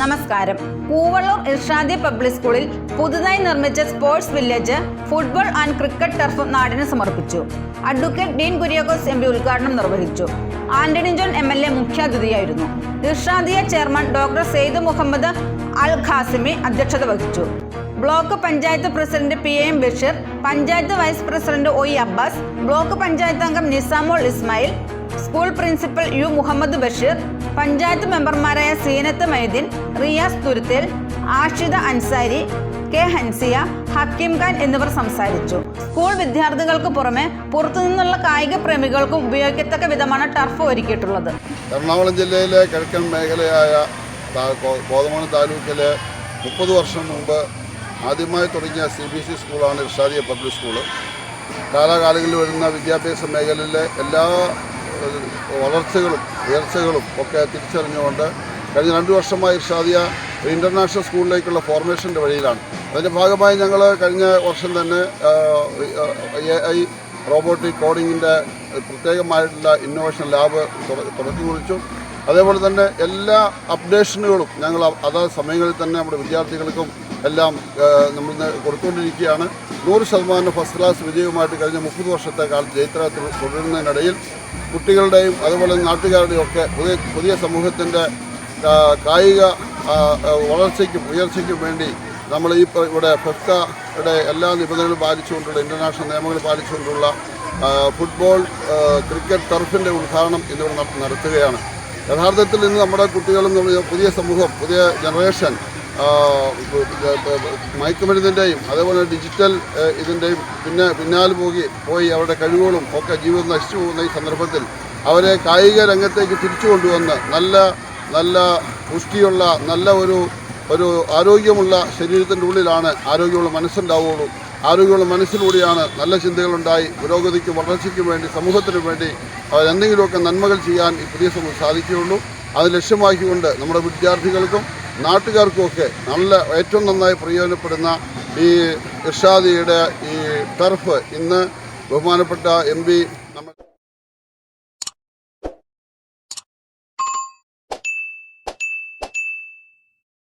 നമസ്കാരം. കൂവള്ളൂർ ഇർഷാദി പബ്ലിക് സ്കൂളിൽ പുതുതായി നിർമ്മിച്ച sports village football and cricket turf നാടിന് സമർപ്പിച്ചു. Advocate Dean Kuriakose M P ഉദ്ഘാടനം നിർവഹിച്ചു. Antony John M L A മുഖ്യാതിഥിയായിരുന്നു. Irshadiya chairman doctor Syed Muhammad Al Qasimi അധ്യക്ഷത വഹിച്ചു. Block panchayat president P M Basheer panchayat vice president O Abbas block panchayat അംഗം Nisamol Ismail school principal U Muhammad Basheer panchayat മെമ്പർമാരായ Seenath Maideen Riyas Thuruthil Ashitha Ansari K Hansiya Hakim Khan എന്നിവർ സംസാരിച്ചു. School വിദ്യാർത്ഥികൾക്ക് പുറമെ പുറത്തുനിന്നുള്ള കായിക പ്രേമികൾക്കും ഉപയോഗിക്കത്തക്ക വിധമാണ് ടർഫ് ഒരുക്കിയിട്ടുള്ളത്. എറണാകുളം ജില്ലയിലെ കിഴക്കൻ മേഖലയായ കോതമംഗലം താലൂക്കിലെ മുപ്പത് വർഷം മുമ്പ് ആദ്യമായി തുടങ്ങിയ സി ബി ഇ സ്കൂളാണ് ഇർഷാദിയ പബ്ലിക് സ്കൂൾ. കാലാകാലങ്ങളിൽ വരുന്ന വിദ്യാഭ്യാസ മേഖലയിലെ എല്ലാ വളർച്ചകളും ഉയർച്ചകളും ഒക്കെ തിരിച്ചറിഞ്ഞുകൊണ്ട് കഴിഞ്ഞ രണ്ട് വർഷമായി ഷാദിയ ഒരു ഇന്റർനാഷണൽ സ്കൂളിലേക്കുള്ള ഫോർമേഷന്റെ വഴിയിലാണ്. അതിന്റെ ഭാഗമായി ഞങ്ങൾ കഴിഞ്ഞ വർഷം തന്നെ എ ഐ റോബോട്ടിക് കോഡിങ്ങിന്റെ പ്രത്യേകമായിട്ടുള്ള ഇന്നോവേഷൻ ലാബ് തുടക്കം കുറിച്ചു. അതേപോലെ തന്നെ എല്ലാ അപ്ഡേഷനുകളും ഞങ്ങൾ അതാത് സമയങ്ങളിൽ തന്നെ നമ്മുടെ വിദ്യാർത്ഥികൾക്കും എല്ലാം നമ്മൾ കൊടുത്തുകൊണ്ടിരിക്കുകയാണ്. നൂറ് ശതമാനം ഫസ്റ്റ് ക്ലാസ് വിജയവുമായിട്ട് കഴിഞ്ഞ മുപ്പത് വർഷത്തെ കാലത്ത് ജൈത്ര തുടരുന്നതിനിടയിൽ കുട്ടികളുടെയും അതുപോലെ നാട്ടുകാരുടെയും ഒക്കെ പുതിയ പുതിയ സമൂഹത്തിന്റെ കായിക വളർച്ചയ്ക്കും ഉയർച്ചയ്ക്കും വേണ്ടി നമ്മൾ ഈ ഇവിടെ ഫെഫ്കയുടെ എല്ലാ നിബന്ധനകളും പാലിച്ചുകൊണ്ടുള്ള ഇന്റർനാഷണൽ നിയമങ്ങൾ പാലിച്ചുകൊണ്ടുള്ള ഫുട്ബോൾ ക്രിക്കറ്റ് ടർഫിന്റെ ഉദ്ഘാടനം ഇന്നിവിടെ നട- നടത്തുകയാണ്. യഥാർത്ഥത്തിൽ ഇന്ന് നമ്മുടെ കുട്ടികളും പുതിയ സമൂഹം പുതിയ ജനറേഷൻ മയക്കുമരുന്നിന്റെയും അതേപോലെ ഡിജിറ്റൽ ഇതിന്റെയും പിന്നെ പിന്നാലെ പോയി പോയി അവരുടെ കഴിവുകളും ഒക്കെ ജീവിതം നശിച്ചു പോകുന്ന ഈ സന്ദർഭത്തിൽ അവരെ കായിക രംഗത്തേക്ക് തിരിച്ചു കൊണ്ടുവന്ന് നല്ല നല്ല പുഷ്ടിയുള്ള നല്ല ഒരു ഒരു ആരോഗ്യമുള്ള ശരീരത്തിന്റെ ഉള്ളിലാണ് ആരോഗ്യമുള്ള മനസ്സുണ്ടാവുകയുള്ളൂ ആരോഗ്യമുള്ള മനസ്സിലൂടെയാണ് നല്ല ചിന്തകളുണ്ടായി പുരോഗതിക്കും വളർച്ചയ്ക്കും വേണ്ടി സമൂഹത്തിനു വേണ്ടി അവരെന്തെങ്കിലുമൊക്കെ നന്മകൾ ചെയ്യാൻ ഈ പുതിയ സമൂഹം സാധിക്കുകയുള്ളൂ. അത് ലക്ഷ്യമാക്കിക്കൊണ്ട് നമ്മുടെ വിദ്യാർത്ഥികൾക്കും നാട്ടുകാർക്കുമൊക്കെ നല്ല ഏറ്റവും നന്നായി പ്രയോജനപ്പെടുന്ന ഈ ഇർഷാദിയുടെ ഈ ടർഫ് ഇന്ന് ബഹുമാനപ്പെട്ട എം പി